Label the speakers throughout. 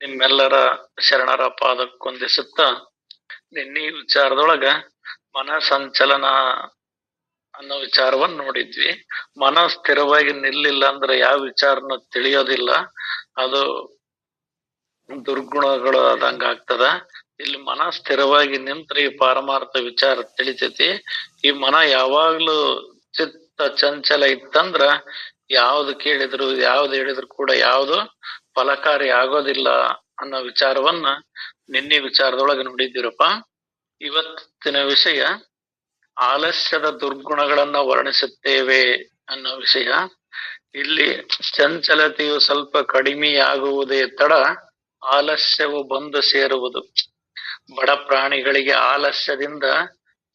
Speaker 1: ನಿಮ್ಮೆಲ್ಲರ ಶರಣರ ಪಾದಕ್ಕೊಂದಿಸುತ್ತ ನಿನ್ನೆ ವಿಚಾರದೊಳಗ ಮನ ಸಂಚಲನ ಅನ್ನೋ ವಿಚಾರವನ್ನ ನೋಡಿದ್ವಿ. ಮನ ಸ್ಥಿರವಾಗಿ ನಿಲ್ಲಿಲ್ಲ ಅಂದ್ರೆ ಯಾವ ವಿಚಾರನ ತಿಳಿಯೋದಿಲ್ಲ. ಅದು ದುರ್ಗುಣಗಳು ಆದಂಗ ಆಗ್ತದ. ಇಲ್ಲಿ ಮನ ಸ್ಥಿರವಾಗಿ ನಿಂತ್ರೆ ಈ ಪಾರಮಾರ್ಥ ವಿಚಾರ ತಿಳಿತೈತಿ. ಈ ಮನ ಯಾವಾಗ್ಲೂ ಚಿತ್ತ ಚಂಚಲ ಇತ್ತಂದ್ರ ಯಾವ್ದು ಕೇಳಿದ್ರು, ಯಾವ್ದು ಹೇಳಿದ್ರು ಕೂಡ ಯಾವ್ದು ಫಲಕಾರಿ ಆಗೋದಿಲ್ಲ ಅನ್ನೋ ವಿಚಾರವನ್ನ ನಿನ್ನೆ ವಿಚಾರದೊಳಗೆ ನೋಡಿದ್ದೀರಪ್ಪ. ಇವತ್ತಿನ ವಿಷಯ, ಆಲಸ್ಯದ ದುರ್ಗುಣಗಳನ್ನ ವರ್ಣಿಸುತ್ತೇವೆ ಅನ್ನೋ ವಿಷಯ. ಇಲ್ಲಿ ಚಂಚಲತೆಯು ಸ್ವಲ್ಪ ಕಡಿಮೆಯಾಗುವುದೇ ತಡ, ಆಲಸ್ಯವು ಬಂದು ಸೇರುವುದು. ಬಡ ಪ್ರಾಣಿಗಳಿಗೆ ಆಲಸ್ಯದಿಂದ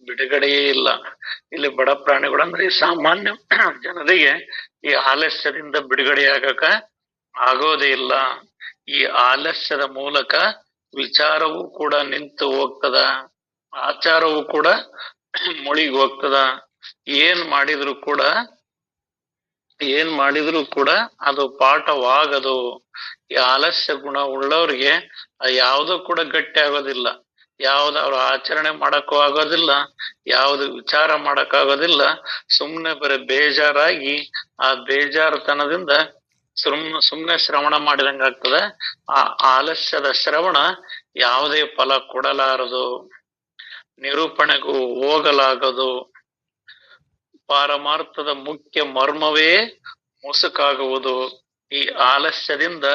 Speaker 1: ಬಿಡುಗಡೆಯೇ ಇಲ್ಲ. ಇಲ್ಲಿ ಬಡ ಪ್ರಾಣಿಗಳು ಅಂದ್ರೆ ಸಾಮಾನ್ಯ ಜನರಿಗೆ ಈ ಆಲಸ್ಯದಿಂದ ಬಿಡುಗಡೆಯಾಗಕ ಆಗೋದೇ ಇಲ್ಲ. ಈ ಆಲಸ್ಯದ ಮೂಲಕ ವಿಚಾರವೂ ಕೂಡ ನಿಂತು ಹೋಗ್ತದ. ಆಚಾರವೂ ಕೂಡ ಮುಳಿಗ್ ಹೋಗ್ತದ. ಏನ್ ಮಾಡಿದ್ರು ಕೂಡ, ಏನ್ ಮಾಡಿದ್ರು ಕೂಡ ಅದು ಪಾಠವಾಗದು. ಈ ಆಲಸ್ಯ ಗುಣ ಉಳ್ಳವ್ರಿಗೆ ಯಾವುದೂ ಕೂಡ ಗಟ್ಟಿ ಆಗೋದಿಲ್ಲ. ಯಾವ್ದು ಅವ್ರ ಆಚರಣೆ ಮಾಡಕ್ಕೂ ಆಗೋದಿಲ್ಲ, ಯಾವ್ದು ವಿಚಾರ ಮಾಡಕ್ಕಾಗೋದಿಲ್ಲ. ಸುಮ್ನೆ ಬರೀ ಬೇಜಾರಾಗಿ ಆ ಬೇಜಾರತನದಿಂದ ಸುಮ್ ಸುಮ್ನೆ ಶ್ರವಣ ಮಾಡಿದಂಗ ಆಗ್ತದೆ. ಆ ಆಲಸ್ಯದ ಶ್ರವಣ ಯಾವುದೇ ಫಲ ಕೊಡಲಾರದು, ನಿರೂಪಣೆಗೂ ಹೋಗಲಾಗದು. ಪಾರಮಾರ್ಥದ ಮುಖ್ಯ ಮರ್ಮವೇ ಮುಸುಕಾಗುವುದು. ಈ ಆಲಸ್ಯದಿಂದ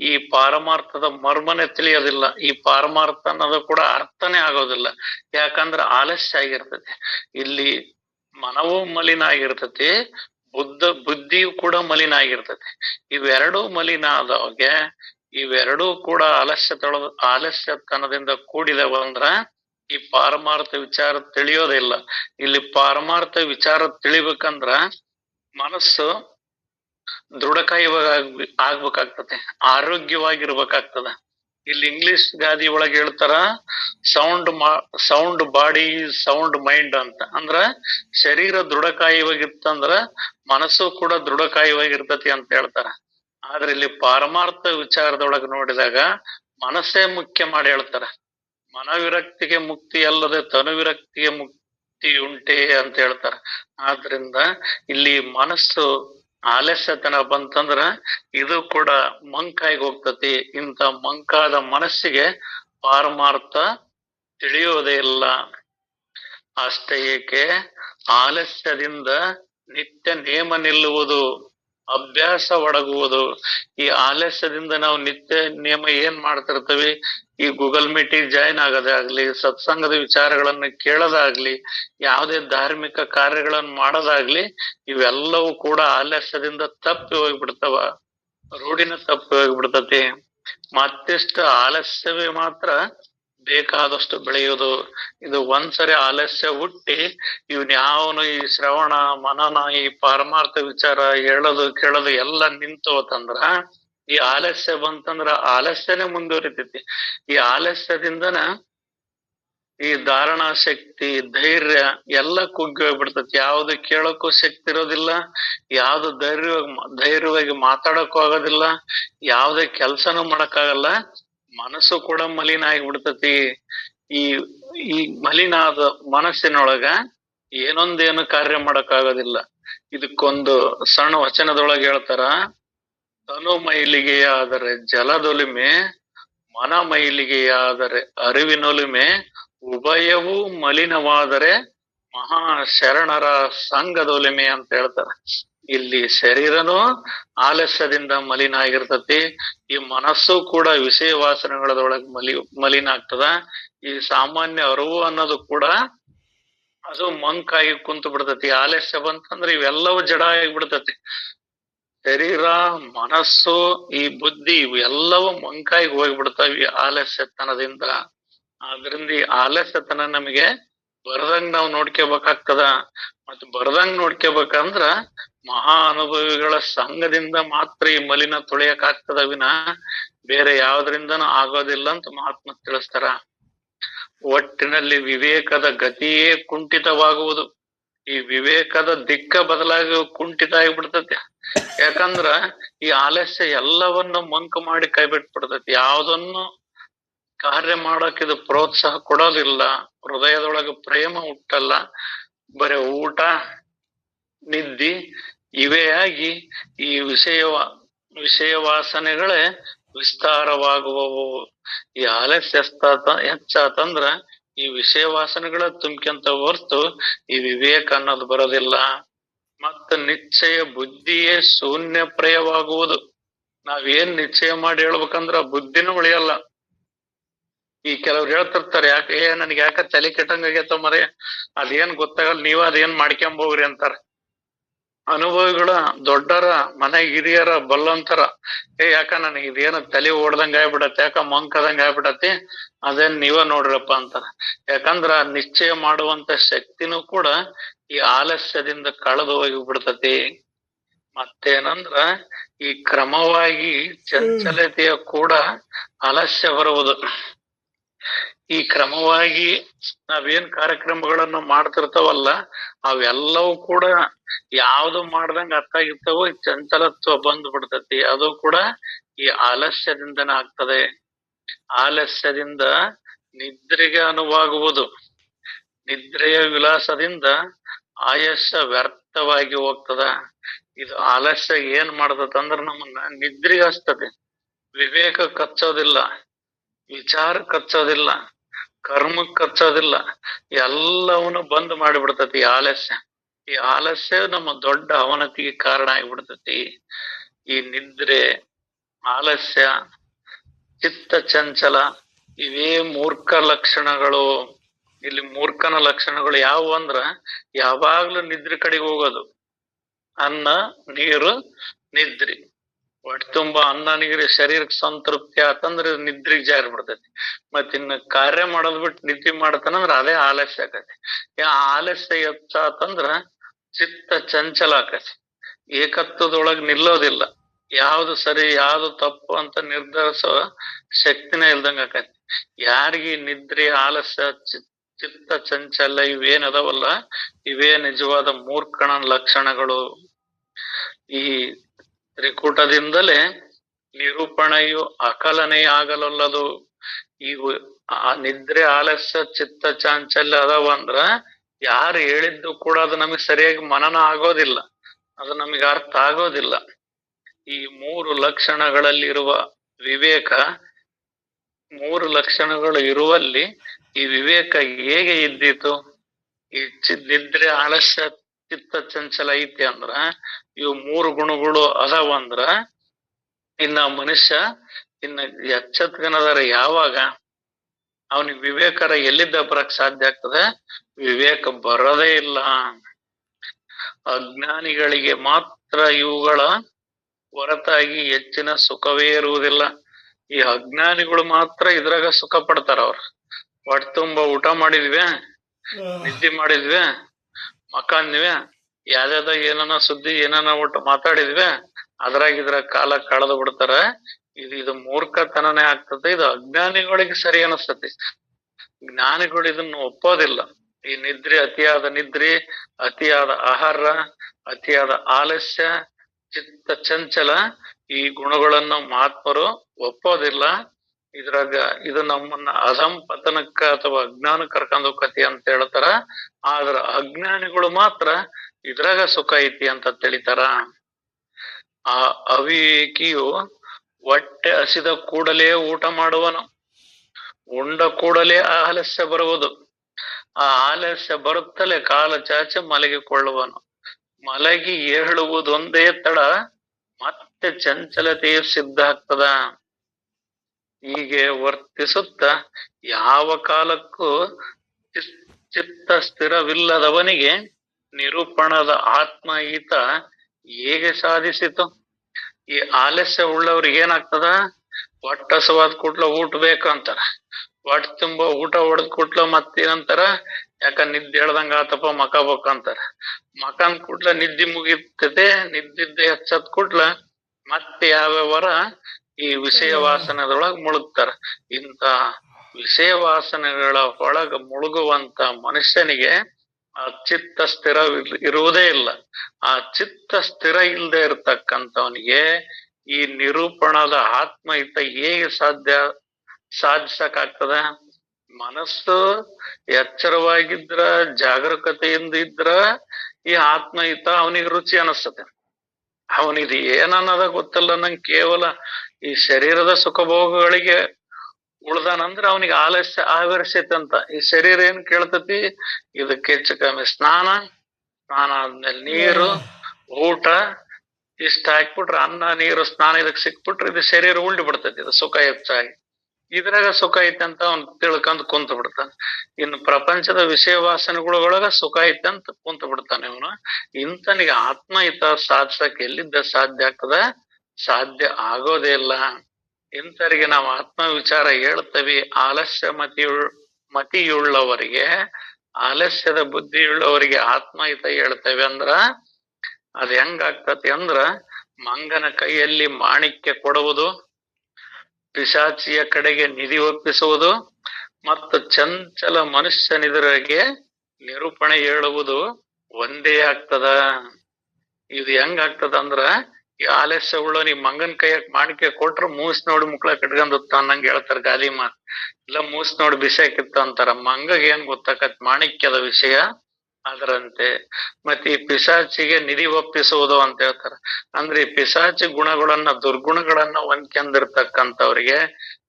Speaker 1: ಈ ಪಾರಮಾರ್ಥದ ಮರ್ಮನೆ ತಿಳಿಯೋದಿಲ್ಲ. ಈ ಪಾರಮಾರ್ಥ ಅನ್ನೋದು ಕೂಡ ಅರ್ಥನೇ ಆಗೋದಿಲ್ಲ. ಯಾಕಂದ್ರೆ ಆಲಸ್ಯ ಆಗಿರ್ತದೆ. ಇಲ್ಲಿ ಮನವೂ ಮಲಿನ ಆಗಿರ್ತತಿ ಬುದ್ಧ ಬುದ್ಧಿಯು ಕೂಡ ಮಲಿನ ಆಗಿರ್ತದೆ. ಇವೆರಡೂ ಮಲಿನ ಆದವಾಗೆ ಇವೆರಡೂ ಕೂಡ ಆಲಸ್ಯದೊಳ ಆಲಸ್ಯತನದಿಂದ ಕೂಡಿದವಂದ್ರ ಈ ಪಾರಮಾರ್ಥ ವಿಚಾರ ತಿಳಿಯೋದಿಲ್ಲ. ಇಲ್ಲಿ ಪಾರಮಾರ್ಥ ವಿಚಾರ ತಿಳಿಬೇಕಂದ್ರ ಮನಸ್ಸು ದೃಢಕಾಯಿ ಆಗ್ಬಿ, ಆಗ್ಬೇಕಾಗ್ತದೆ. ಆರೋಗ್ಯವಾಗಿರ್ಬೇಕಾಗ್ತದ. ಇಲ್ಲಿ ಇಂಗ್ಲಿಷ್ ಗಾದಿ ಒಳಗೆ ಹೇಳ್ತಾರ sound sound body sound mind ಅಂತ. ಅಂದ್ರ ಶರೀರ ದೃಢಕಾಯವಾಗಿತ್ತಂದ್ರ ಮನಸ್ಸು ಕೂಡ ದೃಢಕಾಯವಾಗಿರ್ತತಿ ಅಂತ ಹೇಳ್ತಾರ. ಆದ್ರೆ ಇಲ್ಲಿ ಪಾರಮಾರ್ಥ ವಿಚಾರದೊಳಗೆ ನೋಡಿದಾಗ ಮನಸ್ಸೇ ಮುಖ್ಯ ಮಾಡಿ ಹೇಳ್ತಾರ. ಮನವಿರಕ್ತಿಗೆ ಮುಕ್ತಿ ಅಲ್ಲದೆ ತನುವಿರಕ್ತಿಗೆ ಮುಕ್ತಿ ಉಂಟೆ ಅಂತ ಹೇಳ್ತಾರ. ಆದ್ರಿಂದ ಇಲ್ಲಿ ಮನಸ್ಸು ಆಲಸ್ಯತನ ಬಂತಂದ್ರ ಇದು ಕೂಡ ಮಂಕಾಗಿ ಹೋಗ್ತತಿ. ಇಂಥ ಮಂಕಾದ ಮನಸ್ಸಿಗೆ ಪಾರಮಾರ್ಥ ತಿಳಿಯೋದೇ ಇಲ್ಲ. ಅಷ್ಟೇ ಏಕೆ? ಆಲಸ್ಯದಿಂದ ನಿತ್ಯ ನೇಮ ನಿಲ್ಲುವುದು. ಅಭ್ಯಾಸ ಒಡಗುವುದು. ಈ ಆಲಸ್ಯದಿಂದ ನಾವು ನಿತ್ಯ ನಿಯಮ ಏನ್ ಮಾಡ್ತಿರ್ತೀವಿ? ಈ ಗೂಗಲ್ ಮೀಟಿಂಗ್ ಜಾಯಿನ್ ಆಗೋದಾಗ್ಲಿ ಸತ್ಸಂಗದ ವಿಚಾರಗಳನ್ನ ಕೇಳೋದಾಗ್ಲಿ, ಯಾವುದೇ ಧಾರ್ಮಿಕ ಕಾರ್ಯಗಳನ್ನ ಮಾಡೋದಾಗ್ಲಿ, ಇವೆಲ್ಲವೂ ಕೂಡ ಆಲಸ್ಯದಿಂದ ತಪ್ಪಿ ಹೋಗ್ಬಿಡ್ತಾವ. ರೂಢಿನ ತಪ್ಪಿ ಹೋಗ್ಬಿಡ್ತತಿ. ಮತ್ತಿಷ್ಟು ಆಲಸ್ಯವೇ ಮಾತ್ರ ಬೇಕಾದಷ್ಟು ಬೆಳೆಯೋದು ಇದು ಒಂದ್ಸರಿ ಆಲಸ್ಯ ಹುಟ್ಟಿ, ಇವನ್ ಯಾವನು ಈ ಶ್ರವಣ, ಮನನ, ಈ ಪರಮಾರ್ಥ ವಿಚಾರ ಹೇಳೋದು, ಕೇಳೋದು ಎಲ್ಲ ನಿಂತು ಹೋತಂದ್ರ, ಈ ಆಲಸ್ಯ ಬಂತಂದ್ರ ಆಲಸ್ಯನೇ ಮುಂದುವರಿತೈತಿ. ಈ ಆಲಸ್ಯದಿಂದನ ಈ ಧಾರಣಾ ಶಕ್ತಿ ಧೈರ್ಯ ಎಲ್ಲ ಕುಗ್ಗಿ ಹೋಗ್ಬಿಡ್ತೈತಿ. ಯಾವ್ದು ಕೇಳಕ್ಕೂ ಶಕ್ತಿ ಇರೋದಿಲ್ಲ, ಯಾವ್ದು ಧೈರ್ಯವಾಗಿ ಧೈರ್ಯವಾಗಿ ಮಾತಾಡಕ್ಕೂ ಆಗೋದಿಲ್ಲ, ಯಾವ್ದೇ ಕೆಲ್ಸನೂ ಮಾಡಕ್ಕಾಗಲ್ಲ. ಮನಸ್ಸು ಕೂಡ ಮಲಿನ ಆಗಿಬಿಡ್ತತಿ. ಈ ಈ ಮಲಿನ ಆದ ಮನಸ್ಸಿನೊಳಗ ಏನೊಂದೇನು ಕಾರ್ಯ ಮಾಡಕ್ಕಾಗೋದಿಲ್ಲ. ಇದಕ್ಕೊಂದು ಸಣ್ಣ ವಚನದೊಳಗೆ ಹೇಳ್ತಾರ, ತನು ಮೈಲಿಗೆಯಾದರೆ ಜಲದೊಲಿಮೆ, ಮನ ಮೈಲಿಗೆಯಾದರೆ ಅರಿವಿನೊಲಿಮೆ, ಉಭಯವೂ ಮಲಿನವಾದರೆ ಮಹಾ ಶರಣರ ಸಂಘದೊಲಿಮೆ ಅಂತ ಹೇಳ್ತಾರ. ಇಲ್ಲಿ ಶರೀರನೂ ಆಲಸ್ಯದಿಂದ ಮಲಿನ ಆಗಿರ್ತತಿ ಈ ಮನಸ್ಸು ಕೂಡ ವಿಷಯ ವಾಸನೆಗಳದೊಳಗೆ ಮಲಿ ಮಲಿನ ಆಗ್ತದ ಈ ಸಾಮಾನ್ಯ ಅರಿವು ಅನ್ನೋದು ಕೂಡ ಅದು ಮಂಕಾಗಿ ಕುಂತು ಬಿಡ್ತತಿ ಆಲಸ್ಯ ಬಂತಂದ್ರೆ ಇವೆಲ್ಲವೂ ಜಡ ಆಗಿಬಿಡ್ತತಿ. ಶರೀರ, ಮನಸ್ಸು, ಈ ಬುದ್ಧಿ ಇವೆಲ್ಲವೂ ಮಂಕಾಗಿ ಹೋಗ್ಬಿಡ್ತಾವ ಈ ಆಲಸ್ಯತನದಿಂದ. ಆದ್ರಿಂದ ಈ ಆಲಸ್ಯತನ ನಮಗೆ ಬರ್ದಂಗ್ ನಾವು ನೋಡ್ಕೋಬೇಕಾಗ್ತದ? ಮತ್ ಬರ್ದಂಗ್ ನೋಡ್ಕೋಬೇಕಂದ್ರ ಮಹಾ ಅನುಭವಿಗಳ ಸಂಘದಿಂದ ಮಾತ್ರ ಈ ಮಲಿನ ತೊಳೆಯಕ್ ಆಗ್ತದ ವಿನ ಬೇರೆ ಯಾವ್ದ್ರಿಂದನೂ ಆಗೋದಿಲ್ಲ ಅಂತ ಮಹಾತ್ಮ ತಿಳಿಸ್ತಾರ. ಒಟ್ಟಿನಲ್ಲಿ ವಿವೇಕದ ಗತಿಯೇ ಕುಂಠಿತವಾಗುವುದು. ಈ ವಿವೇಕದ ದಿಕ್ಕ ಬದಲಾಗಿ ಕುಂಠಿತ ಆಗಿಬಿಡ್ತತಿ. ಯಾಕಂದ್ರ ಈ ಆಲಸ್ಯ ಎಲ್ಲವನ್ನು ಮಂಕು ಮಾಡಿ ಕೈ ಬಿಟ್ಬಿಡ್ತತಿ. ಯಾವ್ದನ್ನು ಕಾರ್ಯ ಮಾಡಕ್ ಇದು ಪ್ರೋತ್ಸಾಹ ಕೊಡೋದಿಲ್ಲ, ಹೃದಯದೊಳಗ ಪ್ರೇಮ ಹುಟ್ಟಲ್ಲ, ಬರೀ ಊಟ, ನಿದ್ದಿ, ಇವೇ ಆಗಿ ಈ ವಿಷಯ ವಿಷಯ ವಾಸನೆಗಳೇ ವಿಸ್ತಾರವಾಗುವವು. ಈ ಆಲಸ್ಯ ಹೆಚ್ಚಾತಂದ್ರ ಈ ವಿಷಯ ವಾಸನೆಗಳ ತುಂಬ್ಕೊಂತ ಹೊರ್ತು ಈ ವಿವೇಕ ಅನ್ನೋದು ಬರೋದಿಲ್ಲ. ಮತ್ತ ನಿಶ್ಚಯ ಬುದ್ಧಿಯೇ ಶೂನ್ಯ ಪ್ರಯವಾಗುವುದು. ನಾವೇನ್ ನಿಶ್ಚಯ ಮಾಡಿ ಹೇಳ್ಬೇಕಂದ್ರ ಬುದ್ಧಿನೂ ಉಳಿಯಲ್ಲ. ಈ ಕೆಲವ್ರು ಹೇಳ್ತಿರ್ತಾರೆ ಯಾಕೆ ಏ ನನ್ಗೆ ಯಾಕ ತಲೆ ಕೆಟ್ಟಂಗ ಆಗೇತ ಮರೆ ಅದೇನ್ ಗೊತ್ತಾಗಲ್ಲ ನೀವ ಅದೇನ್ ಮಾಡ್ಕೊಂಬೋಗ್ರಿ ಅಂತಾರ. ಅನುಭವಿಗಳ ದೊಡ್ಡರ ಮನೆ ಹಿರಿಯರ ಬಲ್ಲಂತರ ಏ ಯಾಕ ನನಗೆ ಇದೇನ ತಲೆ ಓಡ್ದಂಗ ಆಗ್ಬಿಡತ್ತೆ ಯಾಕ ಮಂಕದಂಗ ಆಗ್ಬಿಡತ್ತೆ? ಅದೇನ್ ನೀವ ನೋಡ್ರಪ್ಪ ಅಂತಾರ. ಯಾಕಂದ್ರ ನಿಶ್ಚಯ ಮಾಡುವಂತ ಶಕ್ತಿನೂ ಕೂಡ ಈ ಆಲಸ್ಯದಿಂದ ಕಳೆದು ಹೋಗಿ ಬಿಡ್ತತಿ ಮತ್ತೇನಂದ್ರ ಈ ಕ್ರಮವಾಗಿ ಚಂಚಲತೆಯ ಕೂಡ ಆಲಸ್ಯ ಬರುವುದು. ಈ ಕ್ರಮವಾಗಿ ನಾವೇನ್ ಕಾರ್ಯಕ್ರಮಗಳನ್ನು ಮಾಡ್ತಿರ್ತಾವಲ್ಲ, ಅವೆಲ್ಲವೂ ಕೂಡ ಯಾವ್ದು ಮಾಡ್ದಂಗ ಅರ್ಥಾಗಿರ್ತಾವೋ ಚಂಚಲತ್ವ ಬಂದು ಬಿಡ್ತತಿ. ಅದು ಕೂಡ ಈ ಆಲಸ್ಯದಿಂದನೇ ಆಗ್ತದೆ. ಆಲಸ್ಯದಿಂದ ನಿದ್ರೆಗೆ ಅನುವಾಗುವುದು. ನಿದ್ರೆಯ ವಿಲಾಸದಿಂದ ಆಯಸ್ಸ ವ್ಯರ್ಥವಾಗಿ ಹೋಗ್ತದ. ಇದು ಆಲಸ್ಯ ಏನ್ ಮಾಡ್ತದಂದ್ರ ನಮ್ಮನ್ನ ನಿದ್ರೆಗೆ ಹಚ್ತದೆ. ವಿವೇಕ ಕಚ್ಚೋದಿಲ್ಲ. ವಿಚಾರ ಕಚ್ಚೋದಿಲ್ಲ. ಕರ್ಮಕ್ ಕಚ್ಚೋದಿಲ್ಲ. ಎಲ್ಲವನ್ನು ಬಂದ್ ಮಾಡಿಬಿಡ್ತತಿ ಆಲಸ್ಯ. ಈ ಆಲಸ್ಯ ನಮ್ಮ ದೊಡ್ಡ ಅವನತಿಗೆ ಕಾರಣ ಆಗಿಬಿಡ್ತತಿ. ಈ ನಿದ್ರೆ, ಆಲಸ್ಯ, ಚಿತ್ತ ಚಂಚಲ ಇವೇ ಮೂರ್ಖ ಲಕ್ಷಣಗಳು. ಇಲ್ಲಿ ಮೂರ್ಖನ ಲಕ್ಷಣಗಳು ಯಾವುವು ಅಂದ್ರ ಯಾವಾಗ್ಲೂ ನಿದ್ರೆ ಕಡೆಗೆ ಹೋಗೋದು. ಅನ್ನ, ನೀರು, ನಿದ್ರಿ. ಹೊಟ್ಟೆ ತುಂಬಾ ಅನ್ನನಿಗೆ ಶರೀರಕ್ಕೆ ಸಂತೃಪ್ತಿ ಆತಂದ್ರ ನಿದ್ರಿಗ್ ಜಾರಿ ಬಿಡ್ತೈತಿ ಮತ್ ಇನ್ನ ಕಾರ್ಯ ಮಾಡೋದ್ ಬಿಟ್ಟು ನಿದ್ದೆ ಮಾಡ್ತಾನಂದ್ರ ಅದೇ ಆಲಸ್ಯ ಆಕತಿ. ಆ ಆಲಸ್ಯ ಹೆಚ್ಚಾತಂದ್ರ ಚಿತ್ತ ಚಂಚಲ ಆಕತಿ. ಏಕತ್ವದೊಳಗ್ ನಿಲ್ಲೋದಿಲ್ಲ. ಯಾವ್ದು ಸರಿ, ಯಾವ್ದು ತಪ್ಪು ಅಂತ ನಿರ್ಧರಿಸೋ ಶಕ್ತಿನೇ ಇಲ್ದಂಗ ಆಕತಿ. ಯಾರಿಗಿ ನಿದ್ರೆ, ಆಲಸ್ಯ ಚಿತ್ತ ಚಂಚಲ ಇವೇನ್ ಅದಾವಲ್ಲ, ಇವೇ ನಿಜವಾದ ಮೂರ್ಖಣ ಲಕ್ಷಣಗಳು. ಈ ತ್ರಿಕೂಟದಿಂದಲೇ ನಿರೂಪಣೆಯು ಈ ಆ ನಿದ್ರೆ, ಆಲಸ್ಯ, ಚಿತ್ತ, ಚಾಂಚಲ್ಯ ಅದಾವಂದ್ರ ಯಾರು ಹೇಳಿದ್ದು ಕೂಡ ಅದು ನಮಗೆ ಸರಿಯಾಗಿ ಮನನ ಆಗೋದಿಲ್ಲ. ಅದು ನಮಗೆ ಅರ್ಥ ಆಗೋದಿಲ್ಲ. ಈ ಮೂರು ಲಕ್ಷಣಗಳಲ್ಲಿರುವ ವಿವೇಕ, ಮೂರು ಲಕ್ಷಣಗಳು ಇರುವಲ್ಲಿ ಈ ವಿವೇಕ ಹೇಗೆ ಇದ್ದಿತು? ಈ ನಿದ್ರೆ ಆಲಸ್ಯ ಚಿತ್ತ ಚಂಚಲ ಐತಿ ಅಂದ್ರ, ಇವು ಮೂರು ಗುಣಗಳು ಅದಾವ ಅಂದ್ರ, ಇನ್ನ ಮನುಷ್ಯ ಇನ್ನ ಎಚ್ಚತ್ಗನದಾರ ಯಾವಾಗ, ಅವನಿಗೆ ವಿವೇಕರ ಎಲ್ಲಿದ್ದ ಬರಕ್ ಸಾಧ್ಯ ಆಗ್ತದೆ? ವಿವೇಕ ಬರೋದೇ ಇಲ್ಲ. ಅಜ್ಞಾನಿಗಳಿಗೆ ಮಾತ್ರ ಇವುಗಳ ಹೊರತಾಗಿ ಹೆಚ್ಚಿನ ಸುಖವೇ ಇರುವುದಿಲ್ಲ. ಈ ಅಜ್ಞಾನಿಗಳು ಮಾತ್ರ ಇದ್ರಾಗ ಸುಖ ಪಡ್ತಾರ ಅವ್ರ. ಹೊಟ್ಟೆ ತುಂಬಾ ಊಟ ಮಾಡಿದ್ವಿ, ನಿದ್ದೆ ಮಾಡಿದ್ವಿ ಮಕ್ಕಂದ್ವಿ. ಯಾವ್ಯಾವ್ದ ಏನನ ಸುದ್ದಿ, ಏನನ ಒಟ್ಟು ಮಾತಾಡಿದ್ವಿ. ಅದ್ರಾಗ ಇದ್ರಾಗ ಕಾಲ ಕಳೆದು ಬಿಡ್ತಾರ. ಇದು ಇದು ಮೂರ್ಖತನನೇ ಆಗ್ತದೆ. ಇದು ಅಜ್ಞಾನಿಗಳಿಗೆ ಸರಿ ಅನಿಸ್ತತಿ ಜ್ಞಾನಿಗಳು ಇದನ್ನ ಒಪ್ಪೋದಿಲ್ಲ. ಈ ನಿದ್ರೆ ಅತಿಯಾದ ನಿದ್ರೆ, ಅತಿಯಾದ ಆಹಾರ, ಅತಿಯಾದ ಆಲಸ್ಯ, ಚಿತ್ತ ಚಂಚಲ ಈ ಗುಣಗಳನ್ನು ಮಹಾತ್ಮರು ಒಪ್ಪೋದಿಲ್ಲ. ಇದ್ರಾಗ ಇದು ನಮ್ಮನ್ನ ಅಧಂಪತನಕ್ಕ ಅಥವಾ ಅಜ್ಞಾನ ಕರ್ಕೊಂಡ್ ಹೋಗತಿ ಅಂತ ಹೇಳ್ತಾರ. ಆದ್ರ ಅಜ್ಞಾನಿಗಳು ಮಾತ್ರ ಇದ್ರಾಗ ಸುಖ ಐತಿ ಅಂತ ತಿಳಿತಾರ. ಆ ಅವಿವೇಕಿಯು ಹೊಟ್ಟೆ ಹಸಿದ ಕೂಡಲೇ ಊಟ ಮಾಡುವನು. ಉಂಡ ಕೂಡಲೇ ಆಲಸ್ಯ ಬರುವುದು. ಆ ಆಲಸ್ಯ ಬರುತ್ತಲೇ ಕಾಲ ಚಾಚಿ ಮಲಗಿಕೊಳ್ಳುವನು. ಮಲಗಿ ಏಳುವುದೊಂದೇ ತಡ ಮತ್ತೆ ಚಂಚಲತೆಯು ಸಿದ್ಧ ಆಗ್ತದ. ಹೀಗೆ ವರ್ತಿಸುತ್ತ ಯಾವ ಕಾಲಕ್ಕೂ ಚಿತ್- ಚಿತ್ತ ಸ್ಥಿರವಿಲ್ಲದವನಿಗೆ ನಿರೂಪಣದ ಆತ್ಮ ಈತ ಹೇಗೆ ಸಾಧಿಸಿತು? ಈ ಆಲಸ್ಯ ಉಳ್ಳವ್ರಿಗೆ ಏನಾಗ್ತದ? ಹೊಟ್ಟಸವಾದ ಕೂಡ್ಲ ಊಟ ಬೇಕು ಅಂತಾರ ಹೊಟ್ಟೆ ತುಂಬ ಊಟ ಹೊಡೆದ್ ಕೂಟ್ಲ ಮತ್ತೇನಂತಾರ ಯಾಕ ನಿದ್ದೆ ಹೇಳ್ದಂಗ ಆತಪ್ಪ ಮಕ ಅಂತಾರ ಮಕನ್ ಕೂಡ್ಲ ನಿದ್ದೆ ಮುಗಿತದೆ, ನಿದ್ದಿದ್ದೆ ಹಚ್ಚದ್ ಕೂಡ್ಲ ಮತ್ತೆ ಯಾವ್ಯಾವರ ಈ ವಿಷಯ ವಾಸನದೊಳಗ್ ಮುಳುಗ್ತಾರ. ಇಂತ ವಿಷಯ ವಾಸನೆಗಳ ಒಳಗ ಮುಳುಗುವಂತ ಮನುಷ್ಯನಿಗೆ ಆ ಚಿತ್ತ ಸ್ಥಿರ ಇರುವುದೇ ಇಲ್ಲ. ಆ ಚಿತ್ತ ಸ್ಥಿರ ಇಲ್ಲದೆ ಇರತಕ್ಕಂಥವನಿಗೆ ಈ ನಿರೂಪಣದ ಆತ್ಮಹಿತ ಹೇಗೆ ಸಾಧ್ಯ ಸಾಧಿಸಕಾಗ್ತದ ಮನಸ್ಸು ಎಚ್ಚರವಾಗಿದ್ರ, ಜಾಗರೂಕತೆಯಿಂದ ಇದ್ರ, ಈ ಆತ್ಮಹಿತ ಅವನಿಗೆ ರುಚಿ ಅನಿಸ್ತದೆ. ಅವನಿದು ಏನನ್ನದ ಗೊತ್ತಲ್ಲ, ನಂಗೆ ಕೇವಲ ಈ ಶರೀರದ ಸುಖಭೋಗಗಳಿಗೆ ಉಳ್ದಾನಂದ್ರ ಅವನಿಗೆ ಆಲಸ್ಯ ಆವರಿಸೈತಂತ. ಈ ಶರೀರ ಏನ್ ಕೇಳ್ತತಿ? ಇದಕ್ಕೆ ಹೆಚ್ಚು ಕಮ್ಮಿ ಸ್ನಾನ ಸ್ನಾನ ಆದ್ಮೇಲೆ ನೀರು ಊಟ ಇಷ್ಟ ಹಾಕ್ಬಿಟ್ರೆ ಅನ್ನ ನೀರು ಸ್ನಾನ ಇದಕ್ ಸಿಕ್ಬಿಟ್ರೆ ಇದು ಶರೀರ ಉಳ್ಳಿ ಬಿಡ್ತೈತಿ ಇದು ಸುಖ ಹೆಚ್ಚಾಗಿ. ಇದ್ರಾಗ ಸುಖ ಐತೆ ಅಂತ ಅವ್ನ್ ತಿಳ್ಕೊಂಡ್ ಕುಂತ ಬಿಡ್ತಾನೆ. ಇನ್ನು ಪ್ರಪಂಚದ ವಿಷಯ ವಾಸನೆಗಳೊಳಗ ಸುಖ ಐತೆ ಅಂತ ಕುಂತ ಬಿಡ್ತಾನೆ ಇವನು. ಇಂತನಿಗೆ ಆತ್ಮಹಿತ ಸಾಧಿಸಕ್ ಎಲ್ಲಿದ್ದ ಸಾಧ್ಯ ಆಗ್ತದ? ಸಾಧ್ಯ ಆಗೋದೇ ಇಲ್ಲ. ಇಂಥವರಿಗೆ ನಾವು ಆತ್ಮ ವಿಚಾರ ಹೇಳ್ತೇವೆ. ಆಲಸ್ಯ ಮತಿಯುಳ್, ಮತಿಯುಳ್ಳವರಿಗೆ, ಆಲಸ್ಯದ ಬುದ್ಧಿಯುಳ್ಳವರಿಗೆ ಆತ್ಮಹಿತ ಹೇಳ್ತೇವೆ ಅಂದ್ರ, ಅದ್ ಹೆಂಗಾಗ್ತತಿ ಅಂದ್ರ, ಮಂಗನ ಕೈಯಲ್ಲಿ ಮಾಣಿಕ್ಯ ಕೊಡುವುದು, ಪಿಶಾಚಿಯ ಕಡೆಗೆ ನಿಧಿ ಒಪ್ಪಿಸುವುದು, ಮತ್ತು ಚಂಚಲ ಮನುಷ್ಯನಿದರಿಗೆ ನಿರೂಪಣೆ ಹೇಳುವುದು ಒಂದೇ ಆಗ್ತದ. ಇದು ಹೆಂಗಾಗ್ತದ ಅಂದ್ರ ಆಲಸ್ಯ ಉಳ್ಳವನಿ ಮಂಗನ್ ಕೈಯಕ್ ಮಾಣಿಕ್ಯ ಕೊಟ್ರ ಮೂಸ್ ನೋಡಿ ಮುಕ್ಳ ಕಟ್ಕೊಂಡ್ ಅನ್ನಂಗ್ ಹೇಳ್ತಾರ ಗಾದಿ ಮಾತ್. ಇಲ್ಲ ಮೂಸ್ ನೋಡಿ ಬಿಸಾಕಿತ್ತು ಅಂತಾರ. ಮಂಗಗ್ ಏನ್ ಗೊತ್ತಾಕತ್? ಮಾಣಿಕ್ಯದ ವಿಷಯ ಅದರಂತೆ. ಮತ್ತೆ ಈ ಪಿಶಾಚಿಗೆ ನಿಧಿ ಒಪ್ಪಿಸುವುದು ಅಂತ ಹೇಳ್ತಾರ. ಅಂದ್ರೆ ಈ ಪಿಶಾಚಿ ಗುಣಗಳನ್ನ, ದುರ್ಗುಣಗಳನ್ನ ಹೊಂದ್ಕೊಂಡಿರ್ತಕ್ಕಂಥವ್ರಿಗೆ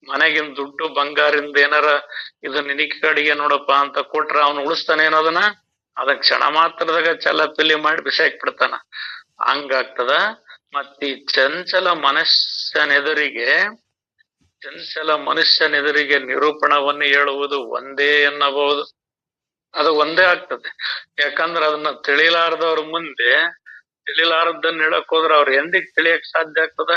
Speaker 1: ಮನೆಗಿನ್ ದುಡ್ಡು ಬಂಗಾರಿಂದ ಏನಾರ ಇದು ನಿಧಿ ಕಡೆಗೆ ನೋಡಪ್ಪ ಅಂತ ಕೊಟ್ರ ಅವ್ನು ಉಳಿಸ್ತಾನೆ ಏನದನ್ನ ಅದನ್ನ ಕ್ಷಣ ಮಾತ್ರದಾಗ ಚಲಪಿಲಿ ಮಾಡಿ ಬಿಸಾಕ್ ಬಿಡ್ತಾನ ಹಂಗಾಗ್ತದ. ಮತ್ ಈ ಚಂಚಲ ಮನುಷ್ಯನೆದುರಿಗೆ ಚಂಚಲ ಮನುಷ್ಯನೆದುರಿಗೆ ನಿರೂಪಣವನ್ನು ಹೇಳುವುದು ಒಂದೇ ಎನ್ನಬಹುದು. ಅದು ಒಂದೇ ಆಗ್ತದೆ. ಯಾಕಂದ್ರ ಅದನ್ನ ತಿಳಿಲಾರದವ್ರ ಮುಂದೆ ತಿಳಿಲಾರದನ್ನ ಹೇಳಕ್ ಹೋದ್ರ ಅವ್ರ ಎಂದಿಗ್ ತಿಳಿಯಕ್ ಸಾಧ್ಯ ಆಗ್ತದ?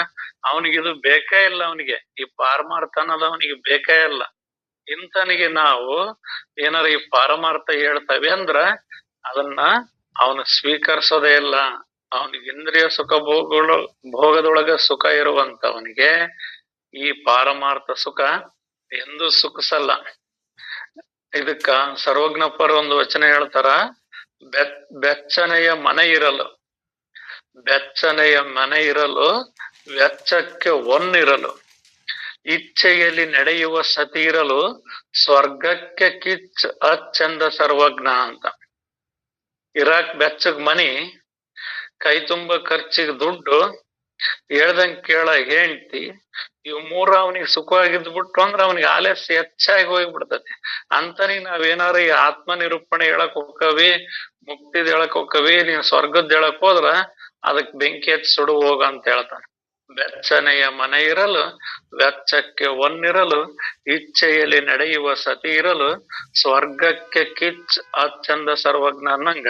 Speaker 1: ಅವನಿಗೆ ಇದು ಬೇಕೇ ಇಲ್ಲ ಅವನಿಗೆ. ಈ ಪಾರಮಾರ್ಥ ಅನ್ನೋದು ಅವನಿಗೆ ಬೇಕೇ ಇಲ್ಲ. ಇಂತನಿಗೆ ನಾವು ಏನಾರ ಈ ಪಾರಮಾರ್ಥ ಹೇಳ್ತವೆ ಅಂದ್ರ ಅದನ್ನ ಅವನು ಸ್ವೀಕರಿಸೋದೇ ಇಲ್ಲ. ಅವನಿಗೆ ಇಂದ್ರಿಯ ಸುಖ ಭೋಗಗಳು, ಭೋಗದೊಳಗ ಸುಖ ಇರುವಂತವನಿಗೆ ಈ ಪಾರಮಾರ್ಥ ಸುಖ ಎಂದು ಸುಖಸಲ್ಲ. ಇದಕ್ಕ ಸರ್ವಜ್ಞಪ್ಪರ್ ಒಂದು ವಚನ ಹೇಳ್ತಾರ ಬೆಚ್ಚನೆಯ ಮನೆ ಇರಲು. ಬೆಚ್ಚನೆಯ ಮನೆ ಇರಲು, ವೆಚ್ಚಕ್ಕೆ ಒನ್ನಿರಲು ಇಚ್ಛೆಯಲ್ಲಿ ನಡೆಯುವ ಸತಿ ಇರಲು, ಸ್ವರ್ಗಕ್ಕೆ ಕಿಚ್ ಅಚ್ಚಂದ ಸರ್ವಜ್ಞ ಅಂತ. ಇರಾಕ್ ಬೆಚ್ಚಗ್ ಮನಿ ಕೈ ತುಂಬ ಖರ್ಚಿಗೆ ದುಡ್ಡು, ಹೇಳ್ದಂಗ್ ಕೇಳ ಹೆಂಡ್ತಿ ಇವ್ ಮೂರ ಅವನಿಗೆ ಸುಖವಾಗಿದ್ದು ಬಿಟ್ಟು ಅಂದ್ರ ಅವನಿಗೆ ಆಲಸ್ಯ ಹೆಚ್ಚಾಗಿ ಹೋಗ್ಬಿಡ್ತತಿ ಅಂತನಿ ನಾವೇನಾರ ಈ ಆತ್ಮ ನಿರೂಪಣೆ ಹೇಳಕ್ ಹೋಗ್ಕವಿ ಮುಕ್ತಿದ್ ಹೇಳಕ್ ಹೋಗ್ಕವಿ ನೀನ್ ಸ್ವರ್ಗದ್ ಹೇಳಕ್ ಹೋದ್ರ ಅದಕ್ ಬೆಂಕಿ ಹಚ್ಚಿ ಸುಡು ಹೋಗ ಅಂತ ಹೇಳ್ತಾನೆ. ಬೆಚ್ಚನೆಯ ಮನೆ ಇರಲು, ವೆಚ್ಚಕ್ಕೆ ಒನ್ನಿರಲು, ಇಚ್ಛೆಯಲ್ಲಿ ನಡೆಯುವ ಸತಿ ಇರಲು, ಸ್ವರ್ಗಕ್ಕೆ ಕಿಚ್ ಸರ್ವಜ್ಞ ಅನ್ನಂಗ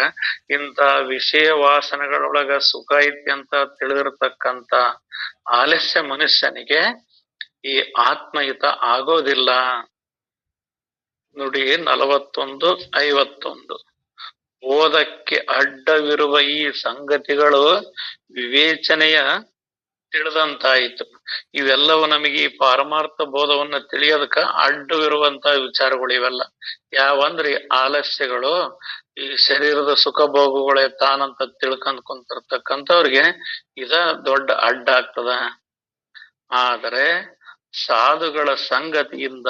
Speaker 1: ಇಂತ ವಿಷಯ ವಾಸನೆಗಳೊಳಗ ಸುಖ ಐತಿ ಅಂತ ತಿಳಿದಿರ್ತಕ್ಕಂತ ಆಲಸ್ಯ ಮನುಷ್ಯನಿಗೆ ಈ ಆತ್ಮಹಿತ ಆಗೋದಿಲ್ಲ. ನುಡಿ, ನಲವತ್ತೊಂದು, ಐವತ್ತೊಂದು. ಓದಕ್ಕೆ ಅಡ್ಡವಿರುವ ಈ ಸಂಗತಿಗಳು ವಿವೇಚನೆಯ ತಿಳಿದಂತಾಯಿತು. ಇವೆಲ್ಲವೂ ನಮಗೆ ಈ ಪಾರಮಾರ್ಥ ಬೋಧವನ್ನ ತಿಳಿಯೋದಕ್ಕ ಅಡ್ಡವಿರುವಂತ ವಿಚಾರಗಳು ಇವೆಲ್ಲ. ಯಾವಂದ್ರೆ ಆಲಸ್ಯಗಳು, ಈ ಶರೀರದ ಸುಖ ಭೋಗಗಳೇ ತಾನಂತ ತಿಳ್ಕೊಂಡ್ ಕುಂತಿರ್ತಕ್ಕಂಥವ್ರಿಗೆ ಇದ ದೊಡ್ಡ ಅಡ್ಡ ಆಗ್ತದ. ಆದರೆ ಸಾಧುಗಳ ಸಂಗತಿಯಿಂದ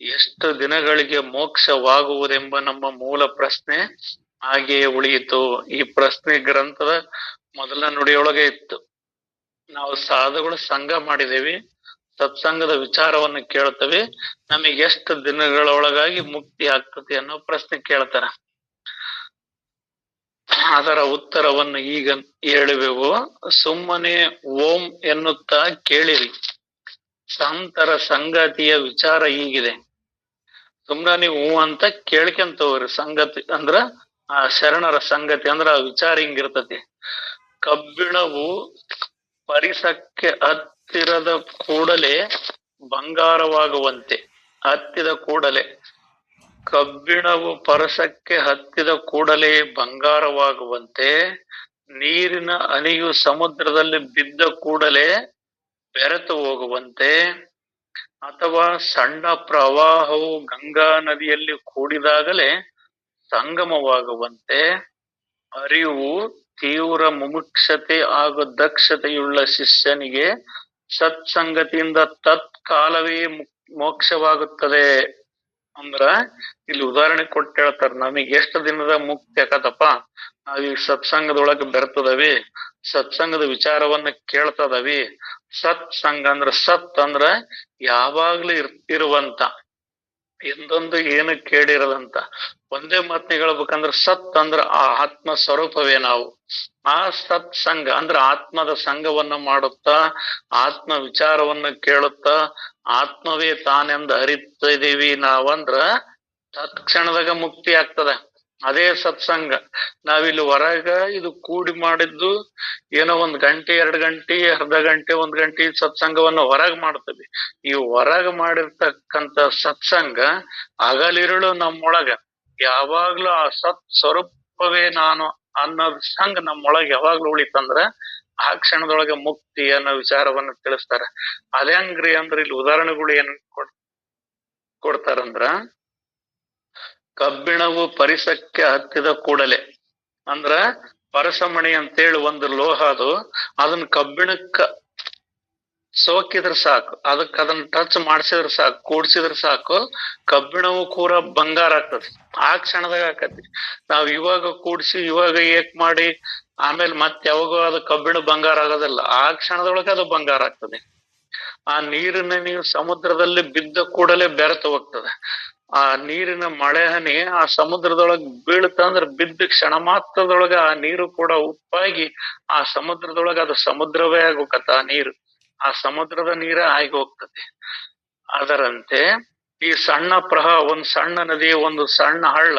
Speaker 1: ಎಷ್ಟು ದಿನಗಳಿಗೆ ಮೋಕ್ಷವಾಗುವುದೆಂಬ ನಮ್ಮ ಮೂಲ ಪ್ರಶ್ನೆ ಹಾಗೆಯೇ ಉಳಿಯಿತು. ಈ ಪ್ರಶ್ನೆ ಗ್ರಂಥದ ಮೊದಲ ನುಡಿಯೊಳಗೆ ಇತ್ತು. ನಾವು ಸಾಧುಗಳು ಸಂಘ ಮಾಡಿದೇವಿ. ಸತ್ಸಂಗದ ವಿಚಾರವನ್ನು ಕೇಳ್ತೇವೆ. ನಮಗೆ ಎಷ್ಟು ದಿನಗಳೊಳಗಾಗಿ ಮುಕ್ತಿ ಆಗ್ತದೆ ಅನ್ನೋ ಪ್ರಶ್ನೆ ಕೇಳ್ತಾರ. ಅದರ ಉತ್ತರವನ್ನು ಈಗ ಹೇಳುವೆವು. ಸುಮ್ಮನೆ ಓಂ ಎನ್ನುತ್ತಾ ಕೇಳಿರಿ. ಸಂತರ ಸಂಗತಿಯ ವಿಚಾರ ಹೀಗಿದೆ. ಸುಮ್ನ ನೀವು ಅಂತ ಕೇಳ್ಕೊಂತ ಹೋಗ್ರಿ ಸಂಗತಿ ಅಂದ್ರ ಆ ಶರಣರ ಸಂಗತಿ ಅಂದ್ರ ಆ ವಿಚಾರ ಹಿಂಗಿರ್ತತಿ. ಕಬ್ಬಿಣವು ಪರಿಸಕ್ಕೆ ಹತ್ತಿರದ ಕೂಡಲೇ ಬಂಗಾರವಾಗುವಂತೆ. ಹತ್ತಿದ ಕೂಡಲೇ. ಕಬ್ಬಿಣವು ಪರಸಕ್ಕೆ ಹತ್ತಿದ ಕೂಡಲೇ ಬಂಗಾರವಾಗುವಂತೆ. ನೀರಿನ ಅನಿಯು ಸಮುದ್ರದಲ್ಲಿ ಬಿದ್ದ ಕೂಡಲೇ ಬೆರೆತು ಹೋಗುವಂತೆ. ಅಥವಾ ಸಣ್ಣ ಪ್ರವಾಹವು ಗಂಗಾ ನದಿಯಲ್ಲಿ ಕೂಡಿದಾಗಲೇ ಸಂಗಮವಾಗುವಂತೆ. ಅರಿವು ತೀವ್ರ ಮುಮುಕ್ಷತೆ ಹಾಗೂ ದಕ್ಷತೆಯುಳ್ಳ ಶಿಷ್ಯನಿಗೆ ಸತ್ಸಂಗತಿಯಿಂದ ತತ್ಕಾಲವೇ ಮೋಕ್ಷವಾಗುತ್ತದೆ. ಅಂದ್ರ ಇಲ್ಲಿ ಉದಾಹರಣೆ ಕೊಟ್ಟು ಹೇಳ್ತಾರ, ನಮಗೆ ಎಷ್ಟು ದಿನದ ಮುಕ್ತಿ ಆಕತಪ್ಪ ನಾವೀಗ ಸತ್ಸಂಗದೊಳಗೆ ಬೆರ್ತದವಿ ಸತ್ಸಂಗದ ವಿಚಾರವನ್ನ ಕೇಳ್ತದವಿ. ಸತ್ಸಂಗ ಅಂದ್ರ ಸತ್ ಅಂದ್ರ ಯಾವಾಗ್ಲೂ ಇರ್ತಿರುವಂತ ಎಂದೊಂದು ಏನು ಕೇಳಿರದಂತ ಒಂದೇ ಮಾತ್ನ ಹೇಳ್ಬೇಕಂದ್ರ ಸತ್ ಅಂದ್ರ ಆ ಆತ್ಮ ಸ್ವರೂಪವೇ ನಾವು. ಆ ಸತ್ ಸಂಘ ಅಂದ್ರ ಆತ್ಮದ ಸಂಘವನ್ನ ಮಾಡುತ್ತಾ, ಆತ್ಮ ವಿಚಾರವನ್ನ ಕೇಳುತ್ತಾ, ಆತ್ಮವೇ ತಾನೆಂದು ಅರಿತಿದೀವಿ ನಾವಂದ್ರ ತತ್ಕ್ಷಣದಾಗ ಮುಕ್ತಿ ಆಗ್ತದ. ಅದೇ ಸತ್ಸಂಗ. ನಾವಿಲ್ಲಿ ಹೊರಗ ಇದು ಕೂಡಿ ಮಾಡಿದ್ದು ಏನೋ ಒಂದ್ ಗಂಟೆ, ಎರಡು ಗಂಟೆ, ಅರ್ಧ ಗಂಟೆ, ಒಂದ್ ಗಂಟೆ ಸತ್ಸಂಗವನ್ನು ಹೊರಗ್ ಮಾಡ್ತೀವಿ ಈ ಹೊರಗ್ ಮಾಡಿರ್ತಕ್ಕಂತ ಸತ್ಸಂಗ ಹಗಲಿರುಳು ನಮ್ಮೊಳಗ. ಯಾವಾಗ್ಲೂ ಆ ಸತ್ ಸ್ವರೂಪವೇ ನಾನು ಅನ್ನೋದ್ ಸಂಘ ನಮ್ಮೊಳಗ ಯಾವಾಗ್ಲೂ ಉಳಿತಂದ್ರ ಆ ಕ್ಷಣದೊಳಗೆ ಮುಕ್ತಿ ಅನ್ನೋ ವಿಚಾರವನ್ನ ತಿಳಿಸ್ತಾರೆ. ಅದೇ ಅಂದ್ರೆ ಅಂದ್ರ ಇಲ್ಲಿ ಉದಾಹರಣೆಗಳು ಏನ್ ಕೊಡ್, ಕೊಡ್ತಾರಂದ್ರ ಕಬ್ಬಿಣವು ಪರಿಸಕ್ಕೆ ಹತ್ತಿದ ಕೂಡಲೇ. ಅಂದ್ರ ಪರಸಮಣಿ ಅಂತೇಳಿ ಒಂದು ಲೋಹ ಅದು, ಅದನ್ನ ಕಬ್ಬಿಣಕ್ಕ ಸೋಕಿದ್ರ ಸಾಕು. ಅದಕ್ಕ ಅದನ್ನ ಟಚ್ ಮಾಡ್ಸಿದ್ರ ಸಾಕು, ಕೂಡ್ಸಿದ್ರ ಸಾಕು, ಕಬ್ಬಿಣವು ಕೂಡ ಬಂಗಾರ ಆಗ್ತದೆ. ಆ ಕ್ಷಣದಾಗ ಆಕತಿ. ನಾವ್ ಇವಾಗ ಕೂಡ್ಸಿ, ಇವಾಗ ಏಕ್ ಮಾಡಿ, ಆಮೇಲೆ ಮತ್ತೆ ಯಾವಾಗೋ ಅದು ಕಬ್ಬಿಣ ಬಂಗಾರ ಆಗೋದಿಲ್ಲ. ಆ ಕ್ಷಣದೊಳಗೆ ಅದು ಬಂಗಾರ ಆಗ್ತದೆ. ಆ ನೀರನ್ನ ನೀವು ಸಮುದ್ರದಲ್ಲಿ ಬಿದ್ದ ಕೂಡಲೇ ಬೆರೆತು ಹೋಗ್ತದೆ. ಆ ನೀರಿನ ಮಳೆ ಹನಿ ಆ ಸಮುದ್ರದೊಳಗ್ ಬೀಳ್ತಂದ್ರ ಬಿದ್ದ ಕ್ಷಣ ಮಾತ್ರದೊಳಗ ಆ ನೀರು ಕೂಡ ಉಪ್ಪಾಗಿ ಆ ಸಮುದ್ರದೊಳಗ ಅದು ಸಮುದ್ರವೇ ಆಗೋಕತ್ತ ಆ ನೀರು. ಆ ಸಮುದ್ರದ ನೀರ ಆಗಿ ಹೋಗ್ತದೆ. ಅದರಂತೆ ಈ ಸಣ್ಣ ಪ್ರಹ, ಒಂದ್ ಸಣ್ಣ ನದಿ, ಒಂದು ಸಣ್ಣ ಹಳ್ಳ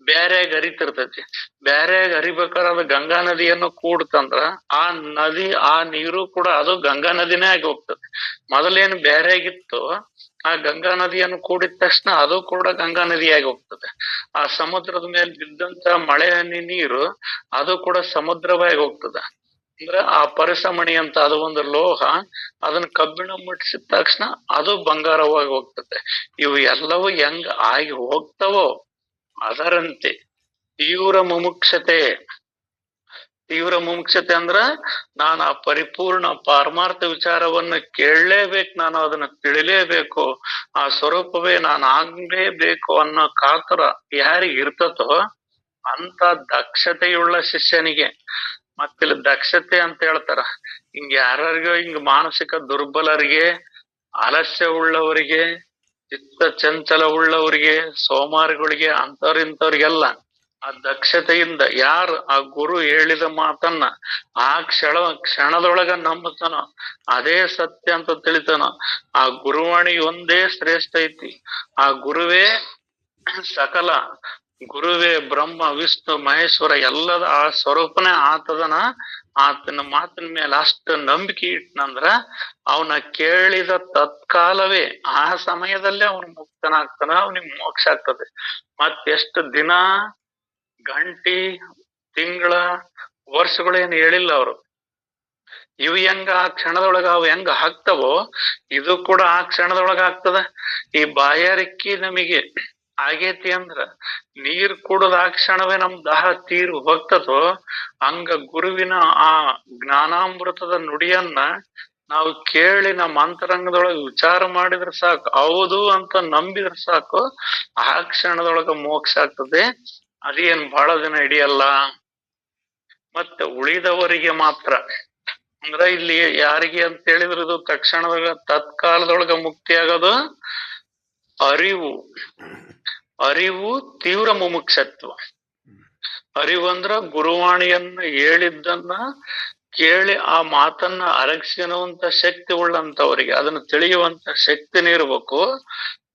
Speaker 1: ಬ್ಯಾರ್ಯಾಗ ಹರಿತಿರ್ತೈತಿ. ಬ್ಯಾರ್ಯಾಗ ಹರಿಬೇಕಾದ್ರೆ ಅದು ಗಂಗಾ ನದಿಯನ್ನು ಕೂಡ್ತಂದ್ರ ಆ ನದಿ, ಆ ನೀರು ಕೂಡ ಅದು ಗಂಗಾ ನದಿನೇ ಆಗಿ ಹೋಗ್ತದೆ. ಮೊದಲೇನ್ ಬ್ಯಾರ್ಯಾಗಿತ್ತು ಆ ಗಂಗಾ ನದಿಯನ್ನು ಕೂಡಿದ ತಕ್ಷಣ ಅದು ಕೂಡ ಗಂಗಾ ನದಿಯಾಗಿ ಹೋಗ್ತದೆ. ಆ ಸಮುದ್ರದ ಮೇಲೆ ಬಿದ್ದಂತ ಮಳೆ ಹನಿ ನೀರು ಅದು ಕೂಡ ಸಮುದ್ರವಾಗಿ ಹೋಗ್ತದೆ. ಅಂದ್ರೆ ಆ ಪರಿಸಮಣಿ ಅಂತ ಅದು ಒಂದು ಲೋಹ, ಅದನ್ನ ಕಬ್ಬಿಣ ಮುಟ್ಟಿಸಿದ ತಕ್ಷಣ ಅದು ಬಂಗಾರವಾಗಿ ಹೋಗ್ತದೆ. ಇವು ಎಲ್ಲವೂ ಹೆಂಗ್ ಆಗಿ ಹೋಗ್ತವೋ ಅದರಂತೆ ತೀವ್ರ ಮುಮುಕ್ಷತೆ ತೀವ್ರ ಮುಮುಕ್ಷತೆ ಅಂದ್ರ ನಾನು ಆ ಪರಿಪೂರ್ಣ ಪಾರಮಾರ್ಥ ವಿಚಾರವನ್ನ ಕೇಳಲೇಬೇಕು, ನಾನು ಅದನ್ನ ತಿಳಿಲೇಬೇಕು, ಆ ಸ್ವರೂಪವೇ ನಾನು ಆಗ್ಲೇಬೇಕು ಅನ್ನೋ ಕಾತರ ಯಾರಿಗೆ ಇರ್ತತೋ ಅಂತ ದಕ್ಷತೆಯುಳ್ಳ ಶಿಷ್ಯನಿಗೆ. ಮತ್ತಿಲ್ಲಿ ದಕ್ಷತೆ ಅಂತ ಹೇಳ್ತಾರ, ಹಿಂಗ ಯಾರಿಗೋ ಹಿಂಗ ಮಾನಸಿಕ ದುರ್ಬಲರಿಗೆ ಆಲಸ್ಯ ಉಳ್ಳವರಿಗೆ ಚಿತ್ತ ಚಂಚಲ ಉಳ್ಳವರಿಗೆ ಸೋಮಾರಿಗಳಿಗೆ ಅಂತವ್ರ ಇಂಥವ್ರಿಗೆಲ್ಲ ಆ ದಕ್ಷತೆಯಿಂದ ಯಾರು ಆ ಗುರು ಹೇಳಿದ ಮಾತನ್ನ ಆ ಕ್ಷಣ, ಕ್ಷಣದೊಳಗ ನಂಬುತ್ತಾನೋ ಅದೇ ಸತ್ಯ ಅಂತ ತಿಳಿತಾನೋ ಆ ಗುರುವಾಣಿ ಒಂದೇ ಶ್ರೇಷ್ಠ ಐತಿ. ಆ ಗುರುವೇ ಸಕಲ, ಗುರುವೇ ಬ್ರಹ್ಮ, ವಿಷ್ಣು, ಮಹೇಶ್ವರ ಎಲ್ಲದ ಆ ಸ್ವರೂಪನೇ ಆತದನ ಆತನ ಮಾತಿನ ಮೇಲೆ ಅಷ್ಟು ನಂಬಿಕೆ ಇಟ್ನಂದ್ರ ಅವನ ಕೇಳಿದ ತತ್ಕಾಲವೇ ಆ ಸಮಯದಲ್ಲೇ ಅವನು ಮುಕ್ತನಾಗ್ತಾನ, ಅವನಿಗೆ ಮೋಕ್ಷ ಆಗ್ತದೆ. ಮತ್ತೆಷ್ಟು ದಿನ ಗಂಟಿ, ತಿಂಗಳ ವರ್ಷಗಳೇನು ಹೇಳಿಲ್ಲ ಅವರು. ಇವು ಹೆಂಗ ಆ ಕ್ಷಣದೊಳಗ ಅವು ಹೆಂಗ ಹಾಕ್ತವೋ ಇದು ಕೂಡ ಆ ಕ್ಷಣದೊಳಗ ಆಗ್ತದ. ಈ ಬಾಯಾರಿಕ್ಕಿ ನಮಗೆ ಆಗೇತಿ ಅಂದ್ರ ನೀರ್ ಕುಡದ ಆ ಕ್ಷಣವೇ ನಮ್ ದಾಹ ತೀರ್ ಹೋಗ್ತದೋ, ಹಂಗ ಗುರುವಿನ ಆ ಜ್ಞಾನಾಮೃತದ ನುಡಿಯನ್ನ ನಾವು ಕೇಳಿ ನಮ್ಮ ಅಂತರಂಗದೊಳಗೆ ವಿಚಾರ ಮಾಡಿದ್ರೆ ಸಾಕು, ಹೌದು ಅಂತ ನಂಬಿದ್ರೆ ಸಾಕು, ಆ ಕ್ಷಣದೊಳಗ ಮೋಕ್ಷ ಆಗ್ತದೆ. ಅದೇನ್ ಬಹಳ ದಿನ ಹಿಡಿಯಲ್ಲ. ಮತ್ತೆ ಉಳಿದವರಿಗೆ ಮಾತ್ರ. ಅಂದ್ರ ಇಲ್ಲಿ ಯಾರಿಗೆ ಅಂತ ಹೇಳಿದ್ರೆ ಇದು ತಕ್ಷಣದಾಗ ತತ್ಕಾಲದೊಳಗ ಮುಕ್ತಿ ಆಗೋದು ಅರಿವು. ಅರಿವು ತೀವ್ರ ಮುಮುಕ್ಷತ್ವ. ಅರಿವು ಅಂದ್ರ ಗುರುವಾಣಿಯನ್ನ ಹೇಳಿದ್ದನ್ನ ಕೇಳಿ ಆ ಮಾತನ್ನ ಅರಗಿಸಿರುವಂತ ಶಕ್ತಿ ಉಳ್ಳಂತವರಿಗೆ, ಅದನ್ನ ತಿಳಿಯುವಂತ ಶಕ್ತಿನೂ ಇರ್ಬೇಕು.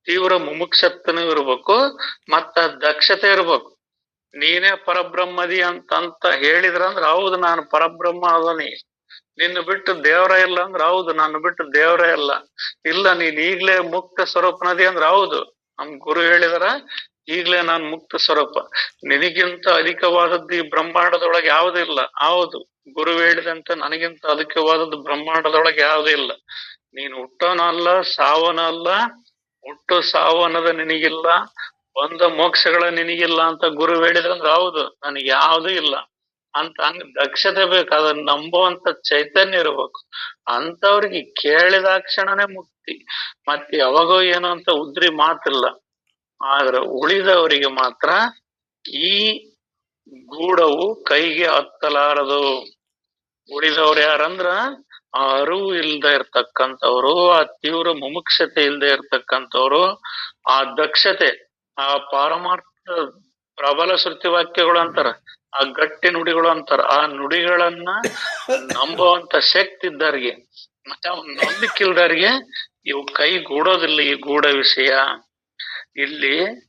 Speaker 1: ತೀವ್ರ ಮುಮುಕ್ಷತ್ವನೂ ಇರ್ಬೇಕು. ಮತ್ತ ದಕ್ಷತೆ ಇರ್ಬೇಕು. ನೀನೇ ಪರಬ್ರಹ್ಮದಿ ಅಂತಂತ ಹೇಳಿದ್ರಂದ್ರ ಹೌದು ನಾನು ಪರಬ್ರಹ್ಮ ಅದನಿ. ನಿನ್ನ ಬಿಟ್ಟು ದೇವರ ಇಲ್ಲ ಅಂದ್ರ ಹೌದು ನಾನು ಬಿಟ್ಟು ದೇವರ ಇಲ್ಲ. ಇಲ್ಲ, ನೀನ್ ಈಗ್ಲೇ ಮುಕ್ತ ಸ್ವರೂಪನದಿ ಅಂದ್ರ ಹೌದು. ನಮ್ ಗುರು ಹೇಳಿದರ, ಈಗ್ಲೇ ನಾನ್ ಮುಕ್ತ ಸ್ವರೂಪ. ನಿನಗಿಂತ ಅಧಿಕವಾದದ್ದು ಈ ಬ್ರಹ್ಮಾಂಡದೊಳಗೆ ಯಾವುದು ಇಲ್ಲ? ಹೌದು, ಗುರು ಹೇಳಿದಂತೆ ನನಗಿಂತ ಅಧಿಕವಾದದ್ದು ಬ್ರಹ್ಮಾಂಡದೊಳಗೆ ಯಾವುದೂ ಇಲ್ಲ. ನೀನು ಹುಟ್ಟೋನ ಸಾವನಲ್ಲ, ಹುಟ್ಟು ಸಾವನದ ನಿನಗಿಲ್ಲ. ಒಂದು ಮೋಕ್ಷಗಳ ನಿನಗಿಲ್ಲ ಅಂತ ಗುರು ಹೇಳಿದ್ರಂದ್ರ ಹೌದು, ನನಗೆ ಯಾವುದು ಇಲ್ಲ. ಅಂತ ಹಂಗ ದಕ್ಷತೆ ಬೇಕು ಅದನ್ನ ನಂಬುವಂತ ಚೈತನ್ಯ ಇರ್ಬೇಕು. ಅಂತವ್ರಿಗೆ ಕೇಳಿದಾಕ್ಷಣನೇ ಮುಕ್ತಿ. ಮತ್ತೆ ಯಾವಾಗೋ ಏನೋ ಅಂತ ಉದ್ರಿ ಮಾತಿಲ್ಲ. ಆದ್ರೆ ಉಳಿದವರಿಗೆ ಮಾತ್ರ ಈ ಗೂಡವು ಕೈಗೆ ಹತ್ತಲಾರದು. ಉಳಿದವ್ರು ಯಾರಂದ್ರ ಅರಿವು ಇಲ್ದೆ ಇರ್ತಕ್ಕಂಥವ್ರು, ಆ ತೀವ್ರ ಮುಮುಕ್ಷತೆ ಇಲ್ದೆ ಇರ್ತಕ್ಕಂಥವ್ರು, ಆ ದಕ್ಷತೆ. ಆ ಪಾರಮಾರ್ಥ ಪ್ರಬಲ ವಾಕ್ಯಗಳು ಅಂತಾರ, ಆ ಗಟ್ಟಿ ನುಡಿಗಳು ಅಂತಾರ, ಆ ನುಡಿಗಳನ್ನ ನಂಬುವಂತ ಶಕ್ತಿ ಇದ್ದಾರಿಗೆ ಮತ್ತೆ ಅವ್ನ ನಂಬಿಕೆ ಇಲ್ದವ್ರಿಗೆ ಇವು ಕೈ ಗೂಡೋದಿಲ್ಲ ಈ ಗೂಢ ವಿಷಯ. ಇಲ್ಲಿ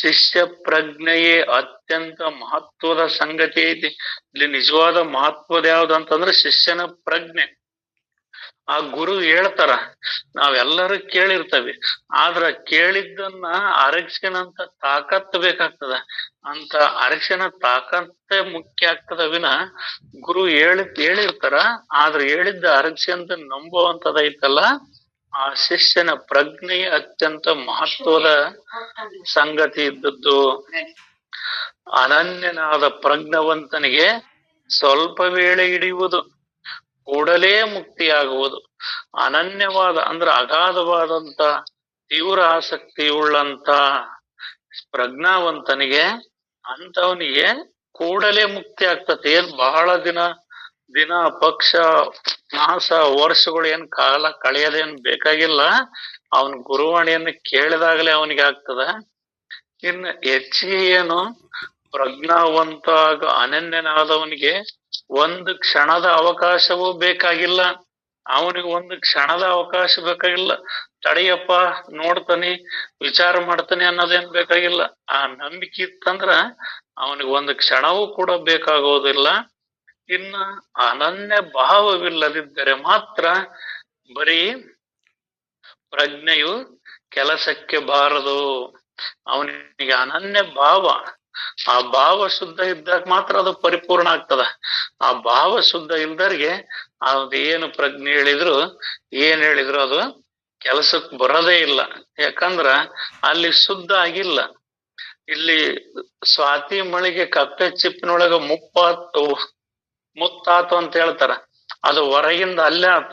Speaker 1: ಶಿಷ್ಯ ಪ್ರಜ್ಞೆಯೇ ಅತ್ಯಂತ ಮಹತ್ವದ ಸಂಗತಿ ಐತಿ. ಇಲ್ಲಿ ನಿಜವಾದ ಮಹತ್ವದ ಯಾವ್ದು ಅಂತಂದ್ರೆ ಶಿಷ್ಯನ ಪ್ರಜ್ಞೆ. ಆ ಗುರು ಹೇಳ್ತಾರ, ನಾವೆಲ್ಲರೂ ಕೇಳಿರ್ತೇವೆ. ಆದ್ರ ಕೇಳಿದ್ದನ್ನ ಅರಕ್ಷಣಂತ ತಾಕತ್ ಬೇಕಾಗ್ತದ. ಅಂತ ಅರಕ್ಷಣ ತಾಕತ್ತೇ ಮುಖ್ಯ ಆಗ್ತದ ವಿನ ಗುರು ಹೇಳಿ, ಹೇಳಿರ್ತಾರ. ಆದ್ರ ಹೇಳಿದ್ದ ಅರಗಿಸ್ಕೊಂತ ನಂಬುವಂತದೈತಲ್ಲ, ಆ ಶಿಷ್ಯನ ಪ್ರಜ್ಞೆಯ ಅತ್ಯಂತ ಮಹತ್ವದ ಸಂಗತಿ ಇದ್ದದ್ದು. ಅನನ್ಯನಾದ ಪ್ರಜ್ಞವಂತನಿಗೆ ಸ್ವಲ್ಪ ವೇಳೆ ಹಿಡಿಯುವುದು. ಕೂಡಲೇ ಮುಕ್ತಿಯಾಗುವುದು. ಅನನ್ಯವಾದ ಅಂದ್ರೆ ಅಗಾಧವಾದಂತ ತೀವ್ರ ಆಸಕ್ತಿ ಉಳ್ಳಂತ ಪ್ರಜ್ಞಾವಂತನಿಗೆ ಅಂತವನಿಗೆ ಕೂಡಲೇ ಮುಕ್ತಿ ಆಗ್ತತಿ ಏನ್ ಬಹಳ ದಿನ ದಿನ, ಪಕ್ಷ, ಮಾಸ, ವರ್ಷಗಳು ಏನ್ ಕಾಲ ಕಳೆಯೋದೇನ್ ಬೇಕಾಗಿಲ್ಲ. ಅವನ ಗುರುವಾಣಿಯನ್ನು ಕೇಳಿದಾಗಲೇ ಅವನಿಗೆ ಆಗ್ತದ. ಇನ್ನು ಹೆಚ್ಚಿಗೆ ಏನು ಪ್ರಜ್ಞಾವಂತ ಆಗ ಅನನ್ಯನಾದವನಿಗೆ ಒಂದು ಕ್ಷಣದ ಅವಕಾಶವೂ ಬೇಕಾಗಿಲ್ಲ. ಅವನಿಗೆ ಒಂದು ಕ್ಷಣದ ಅವಕಾಶ ಬೇಕಾಗಿಲ್ಲ. ತಡೆಯಪ್ಪ, ನೋಡ್ತಾನೆ, ವಿಚಾರ ಮಾಡ್ತಾನೆ ಅನ್ನೋದೇನ್ ಬೇಕಾಗಿಲ್ಲ. ಆ ನಂಬಿಕೆ ಇತ್ತಂದ್ರ ಅವನಿಗೆ ಒಂದು ಕ್ಷಣವೂ ಕೂಡ ಬೇಕಾಗೋದಿಲ್ಲ. ಇನ್ನ ಅನನ್ಯ ಭಾವವಿಲ್ಲದಿದ್ದರೆ ಮಾತ್ರ ಬರೀ ಪ್ರಜ್ಞೆಯು ಕೆಲಸಕ್ಕೆ ಬಾರದು. ಅವನಿಗೆ ಅನನ್ಯ ಭಾವ. ಆ ಭಾವ ಶುದ್ಧ ಇದ್ದಾಗ ಮಾತ್ರ ಅದು ಪರಿಪೂರ್ಣ ಆಗ್ತದ. ಆ ಭಾವ ಶುದ್ಧ ಇಲ್ದರ್ಗೆ ಅದು ಏನು ಪ್ರಜ್ಞೆ ಹೇಳಿದ್ರು, ಏನ್ ಹೇಳಿದ್ರು ಅದು ಕೆಲಸಕ್ಕೆ ಬರೋದೇ ಇಲ್ಲ. ಯಾಕಂದ್ರ ಅಲ್ಲಿ ಶುದ್ಧ ಆಗಿಲ್ಲ. ಇಲ್ಲಿ ಸ್ವಾತಿ ಮಳಿಗೆ ಕಪ್ಪೆ ಚಿಪ್ಪಿನೊಳಗ ಮುಪ್ಪ ಮುತ್ತಾತು ಅಂತ ಹೇಳ್ತಾರ. ಅದು ಹೊರಗಿಂದ ಅಲ್ಲೇ ಆತ.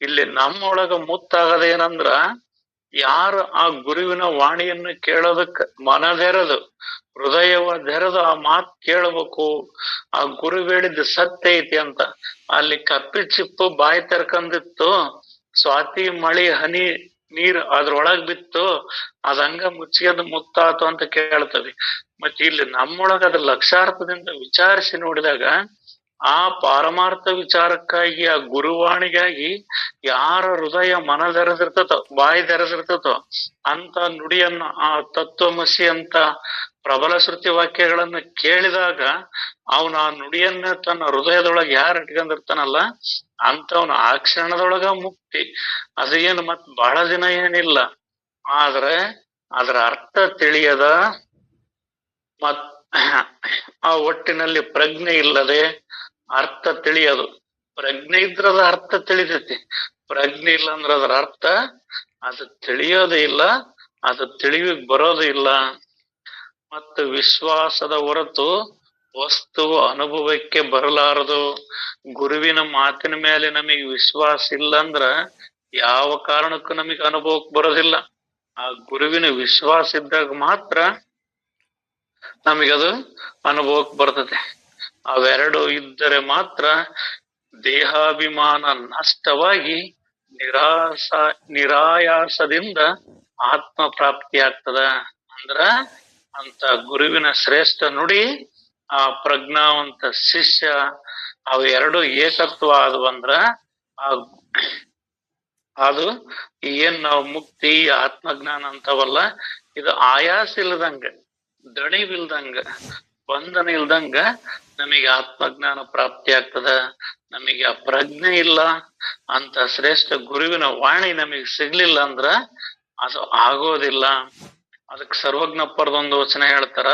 Speaker 1: ಇಲ್ಲಿ ನಮ್ಮೊಳಗ ಮುತ್ತಾಗದೇನಂದ್ರ ಯಾರು ಆ ಗುರುವಿನ ವಾಣಿಯನ್ನು ಕೇಳೋದಕ್ಕೆ ಮನದೆರದು, ಹೃದಯವ ತೆರೆದು ಆ ಮಾತ್ ಕೇಳಬೇಕು. ಆ ಗುರು ಹೇಳಿದ್ದು ಸತ್ಯ ಐತಿ ಅಂತ. ಅಲ್ಲಿ ಕಪ್ಪಿ ಚಿಪ್ಪು ಬಾಯಿ ತೆರ್ಕಂದಿತ್ತು, ಸ್ವಾತಿ ಮಳಿ ಹನಿ ನೀರ್ ಅದ್ರೊಳಗ್ ಬಿತ್ತು ಅದಂಗ ಮುಚ್ಚಿಗೆದು ಮುತ್ತಾತು ಅಂತ ಕೇಳ್ತದೆ ಮತ್ತೆ ಇಲ್ಲಿ ನಮ್ಮೊಳಗ ಅದ್ರ ಲಕ್ಷಾರ್ಥದಿಂದ ವಿಚಾರಿಸಿ ನೋಡಿದಾಗ ಆ ಪಾರಮಾರ್ಥ ವಿಚಾರಕ್ಕಾಗಿ, ಆ ಗುರುವಾಣಿಗಾಗಿ ಯಾರ ಹೃದಯ ಮನ ಮನದೆರೆದಿರ್ತತೋ ಬಾಯಿ ತೆರೆದಿರ್ತತೋ ಅಂತ ನುಡಿಯನ್ನ, ಆ ತತ್ವಮಸಿ ಅಂತ ಪ್ರಬಲ ಶ್ರುತಿ ವಾಕ್ಯಗಳನ್ನ ಕೇಳಿದಾಗ ಅವನ ಆ ನುಡಿಯನ್ನ ತನ್ನ ಹೃದಯದೊಳಗೆ ಯಾರು ಇಟ್ಕೊಂಡಿರ್ತಾನಲ್ಲ ಅಂತವನ ಆ ಕ್ಷಣದೊಳಗ ಮುಕ್ತಿ. ಅದೇನು ಮತ್ ಬಹಳ ದಿನ ಏನಿಲ್ಲ. ಆದ್ರೆ ಅದರ ಅರ್ಥ ತಿಳಿಯದ, ಮತ್ ಆ ಒಟ್ಟಿನಲ್ಲಿ ಪ್ರಜ್ಞೆ ಇಲ್ಲದೆ ಅರ್ಥ ತಿಳಿಯೋದು. ಪ್ರಜ್ಞೆ ಇದ್ರದ ಅರ್ಥ ತಿಳಿತೈತಿ. ಪ್ರಜ್ಞೆ ಇಲ್ಲ ಅಂದ್ರ ಅದರ ಅರ್ಥ ಅದು ತಿಳಿಯೋದೇ ಇಲ್ಲ, ಅದು ತಿಳಿವಿ ಬರೋದು ಇಲ್ಲ. ಮತ್ತು ವಿಶ್ವಾಸದ ಹೊರತು ವಸ್ತು ಅನುಭವಕ್ಕೆ ಬರಲಾರದು. ಗುರುವಿನ ಮಾತಿನ ಮೇಲೆ ನಮಗೆ ವಿಶ್ವಾಸ ಇಲ್ಲ ಅಂದ್ರ ಯಾವ ಕಾರಣಕ್ಕೂ ನಮಗೆ ಅನುಭವಕ್ಕೆ ಬರೋದಿಲ್ಲ. ಆ ಗುರುವಿನ ವಿಶ್ವಾಸ ಇದ್ದಾಗ ಮಾತ್ರ ನಮಗದು ಅನುಭವಕ್ಕೆ ಬರ್ತದೆ. ಅವೆರಡು ಇದ್ದರೆ ಮಾತ್ರ ದೇಹಾಭಿಮಾನ ನಷ್ಟವಾಗಿ ನಿರಾಸ, ನಿರಾಯಾಸದಿಂದ ಆತ್ಮ ಪ್ರಾಪ್ತಿ ಆಗ್ತದ ಅಂದ್ರ ಅಂತ ಗುರುವಿನ ಶ್ರೇಷ್ಠ ನುಡಿ, ಆ ಪ್ರಜ್ಞಾವಂತ ಶಿಷ್ಯ, ಅವು ಎರಡು ಏಕತ್ವ ಆದವು ಅಂದ್ರ ಅದು ಏನ್ ನಾವು ಮುಕ್ತಿ, ಆತ್ಮಜ್ಞಾನ ಅಂತವಲ್ಲ, ಇದು ಆಯಾಸ ಇಲ್ದಂಗ, ದಣಿವಿಲ್ದಂಗ ಬಂಧನ ಇಲ್ದಂಗ ನಮಗೆ ಆತ್ಮಜ್ಞಾನ ಪ್ರಾಪ್ತಿ ಆಗ್ತದ, ನಮಗೆ ಆ ಪ್ರಜ್ಞೆ ಇಲ್ಲ ಅಂತ ಶ್ರೇಷ್ಠ ಗುರುವಿನ ವಾಣಿ ನಮಗೆ ಸಿಗ್ಲಿಲ್ಲ ಅಂದ್ರ ಅದು ಆಗೋದಿಲ್ಲ. ಅದಕ್ಕೆ ಸರ್ವಜ್ಞಪ್ಪರದೊಂದು ವಚನ ಹೇಳ್ತಾರ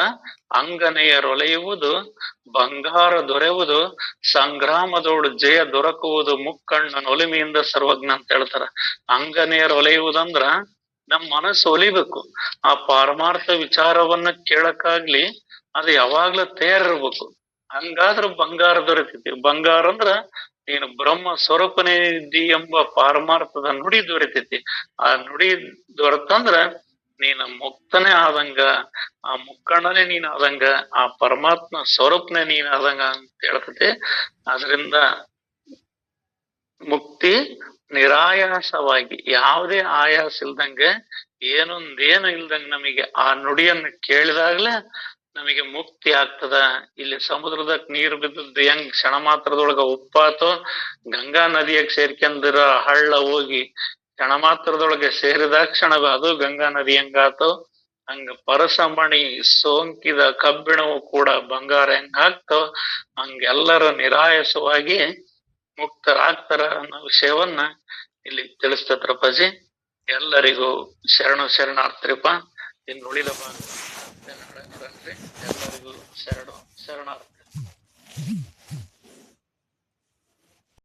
Speaker 1: ಅಂಗನೆಯರೊಲೆಯುವುದು ಬಂಗಾರ ದೊರೆಯುವುದು, ಸಂಗ್ರಾಮದೋಡು ಜಯ ದೊರಕುವುದು ಮುಕ್ಕಣ್ಣ ನೊಲಿಮೆಯಿಂದ ಸರ್ವಜ್ಞ ಅಂತ ಹೇಳ್ತಾರ. ಅಂಗನೆಯರ್ ಒಲೆಯುವುದಂದ್ರ ನಮ್ ಮನಸ್ಸು ಒಲಿಬೇಕು. ಆ ಪಾರಮಾರ್ಥ ವಿಚಾರವನ್ನ ಕೇಳಕ್ಕಾಗ್ಲಿ ಅದು ಯಾವಾಗ್ಲೂ ತಯಾರಿರ್ಬೇಕು. ಹಂಗಾದ್ರ ಬಂಗಾರ ದೊರೆತೈತಿ ಬಂಗಾರ ಅಂದ್ರ ನೀನು ಬ್ರಹ್ಮ ಸ್ವರೂಪನೇ ಇದ್ದಿ ಎಂಬ ಪಾರಮಾರ್ಥದ ನುಡಿ ದೊರೆತೈತಿ ಆ ನುಡಿ ದೊರೆತಂದ್ರ ನೀನು ಮುಕ್ತನೇ ಆದಂಗ, ಆ ಮುಕ್ಕಣ್ಣನೇ ನೀನ್ ಆದಂಗ, ಆ ಪರಮಾತ್ಮ ಸ್ವರೂಪನೇ ನೀನ್ ಆದಂಗ ಅಂತ ಹೇಳ್ತತೆ ಅದರಿಂದ ಮುಕ್ತಿ ನಿರಾಯಾಸವಾಗಿ, ಯಾವುದೇ ಆಯಾಸ ಇಲ್ದಂಗೆ, ಏನೊಂದೇನು ಇಲ್ದಂಗ ನಮಗೆ ಆ ನುಡಿಯನ್ನ ಕೇಳಿದಾಗ್ಲೇ ನಮಗೆ ಮುಕ್ತಿ ಆಗ್ತದ? ಇಲ್ಲಿ ಸಮುದ್ರದ ನೀರು ಬಿದ್ದದ್ದು ಹೆಂಗ್? ಕ್ಷಣ ಮಾತ್ರದೊಳಗ ಉಪ್ಪಾತೋ, ಗಂಗಾ ನದಿಯಾಗ ಸೇರ್ಕೊಂಡಿರೋ ಹಳ್ಳ ಹೋಗಿ ಕ್ಷಣ ಮಾತ್ರದೊಳಗೆ ಸೇರಿದ ಕ್ಷಣ ಅದು ಗಂಗಾ ನದಿ ಹೆಂಗಾತೋ, ಹಂಗ ಪರಸಮಣಿ, ಸೋಂಕಿದ ಕಬ್ಬಿಣವು ಕೂಡ ಬಂಗಾರ ಹೆಂಗ್ ಆಗ್ತೋ, ಹಂಗೆಲ್ಲರೂ ನಿರಾಯಸವಾಗಿ ಮುಕ್ತರಾಗ್ತಾರ ಅನ್ನೋ ವಿಷಯವನ್ನ ಇಲ್ಲಿ ತಿಳಿಸ್ತತ್ರಪ್ಪಜಿ ಎಲ್ಲರಿಗೂ ಶರಣು ಶರಣಾರ್ಥಿಪ್ಪ. ಇನ್ನು ಉಳಿದ ಭಾಗ ಮತ್ತೆ ನಾಳೆ ಎಲ್ಲರಿಗೂ ಶರಣು ಶರಣಾರ್ಥಿ